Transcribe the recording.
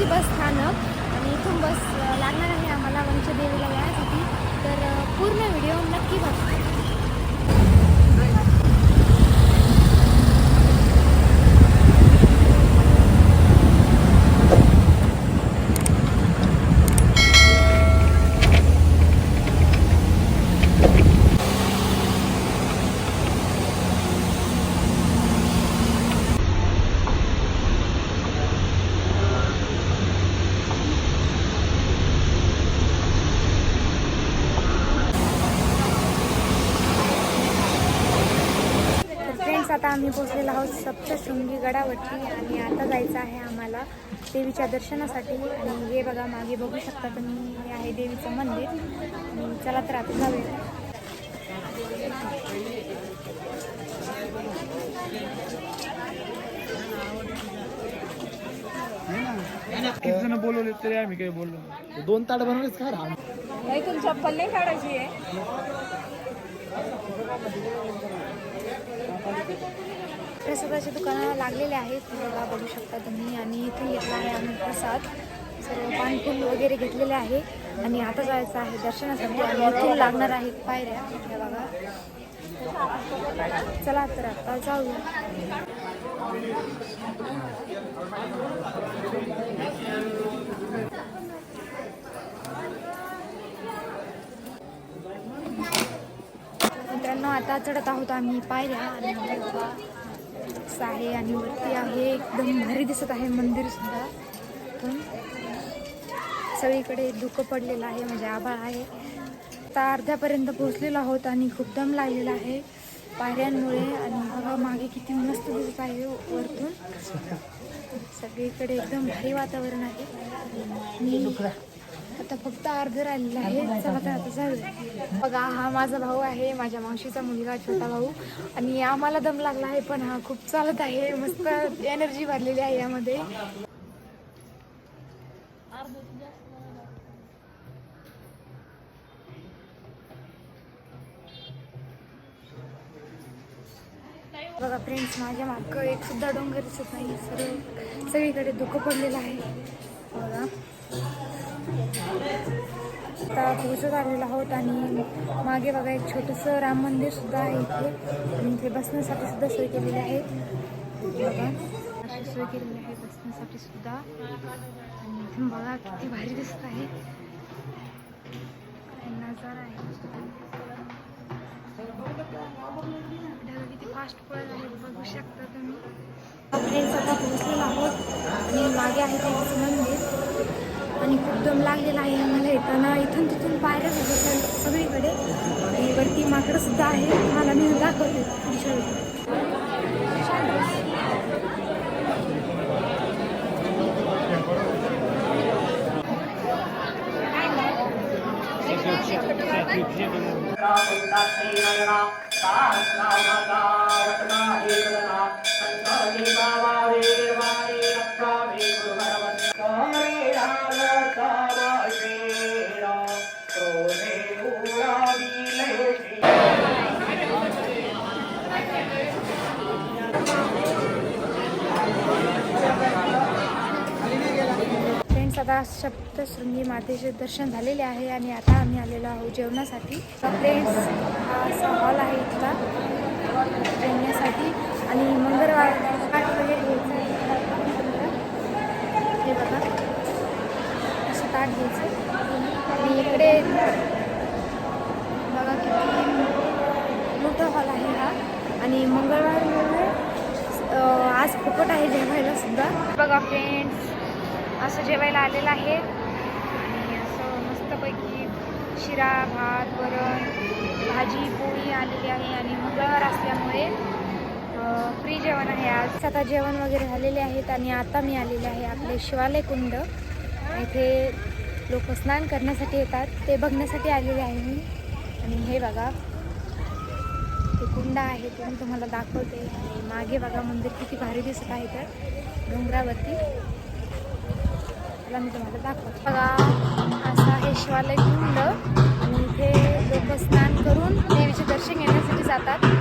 बस स्थानक आणि इथून बस लागणार आहे आम्हाला वंशदेवीला देवीला तर पूर्ण व्हिडिओ नक्की बघा फ्रेंड्स आता आम्ही पोहोचलेलो आहोत सप्तशृंगी गडावरती आणि आता जायचं आहे आम्हाला देवीच्या दर्शनासाठी. आणि हे बघा मागे बघू शकता तुम्ही हे आहे देवीचं मंदिर. आणि चला तर आता जाऊया. किती जण बोलवले तरी आम्ही काही बोललो नाही. दोन ताट बनवलेच का? राम. तुला चप्पल नाही काढायची आहे. प्रसादाच्या दुकानाला लागलेले आहेत. बघा बघू शकता तुम्ही. आणि इथून घेतला आहे आम्ही प्रसाद. सर्व पानफुल वगैरे घेतलेले आहे. आणि आता जायचं आहे दर्शनासाठी. आणि इथून लागणार आहेत पायऱ्या. बघा. चला तर आता जाऊया मित्रांनो आता चढत आहोत आम्ही. पायऱ्या आणि असं आहे आणि वरती आहे. एकदम भारी दिसत आहे मंदिर सुद्धा. पण सगळीकडे धुकं पडलेलं आहे म्हणजे आभाळ आहे. आता अर्ध्यापर्यंत पोहोचलेलो आहोत आणि खूप दम लागलेला आहे पायऱ्यांमुळे. आणि बघा मागे किती मस्त दिसत आहे हो, वरतून. सगळीकडे एकदम भारी वातावरण आहे. आणि आता फक्त अर्ध राहिलेलं आहे. चला तर आता जाऊया. बघा हा माझा भाऊ आहे माझ्या मावशीचा मुलगा छोटा भाऊ. आणि आम्हाला दम लागला आहे पण हा खूप चालत आहे. मस्त एनर्जी भरलेली आहे यामध्ये. बघा फ्रेंड्स माझ्या मागं एक सुद्धा डोंगर दिसत नाही. सर्व सगळीकडे धुकं पडलेलं आहे. बघा. आता पोहोचत आलेलो आहोत आणि मागे बघा एक छोटंसं राम मंदिर सुद्धा आहे इथे. आणि इथे बसण्यासाठी सुद्धा सोय केलेली आहे. बघा अशी सोय केलेली आहे बसण्यासाठी सुद्धा. आणि इथून बघा किती भारी दिसत आहे. नजारा आहे. किती फास्ट पळत आहे बघू शकता तुम्ही. फ्रेंड्स आता पोहोचलेलो आहोत. आणि मागे आहे त्यांचं मंदिर. आणि खूप दम लागलेला आहे आम्हाला येताना. इथून सगळीकडे. आणि वरती माकडं सुद्धा आहे मला मी दाखवते. फ्रेंड्स आता सप्तशृंगी मातेचे दर्शन झालेले आहे आणि आता आम्ही आलेलो आहोत जेवणासाठी. फ्रेंड्स हा असा हॉल आहे इथला जेवण्यासाठी. आणि मंगळवार ताट वगैरे हे बघा. असं ताट घ्यायचं. आणि इकडे बघा किती मोठा हॉल आहे हा. आणि मंगळवार फुकट आहे जेवायला सुद्धा. बघा फ्रेंड्स असं जेवायला आलेलं आहे. आणि असं मस्तपैकी शिरा भात वरण भाजी पोळी आलेली आहे आणि मंगळवार असल्यामुळे फ्री जेवण आहे आज. आता जेवण वगैरे झालेले आहेत आणि आता मी आलेले आहे आपले शिवालय कुंड. इथे लोक स्नान करण्यासाठी येतात. ते बघण्यासाठी आलेले आहे मी. आणि हे बघा ते कुंड आहे ते मी तुम्हाला दाखवते. आणि मागे बघा मंदिर किती भारी दिसत आहे तर डोंगरावरती. त्याला मी तुम्हाला दाखवते. बघा असा हे शिवालय कुंड. आणि इथे लोक स्नान करून देवीचे दर्शन घेण्यासाठी जातात.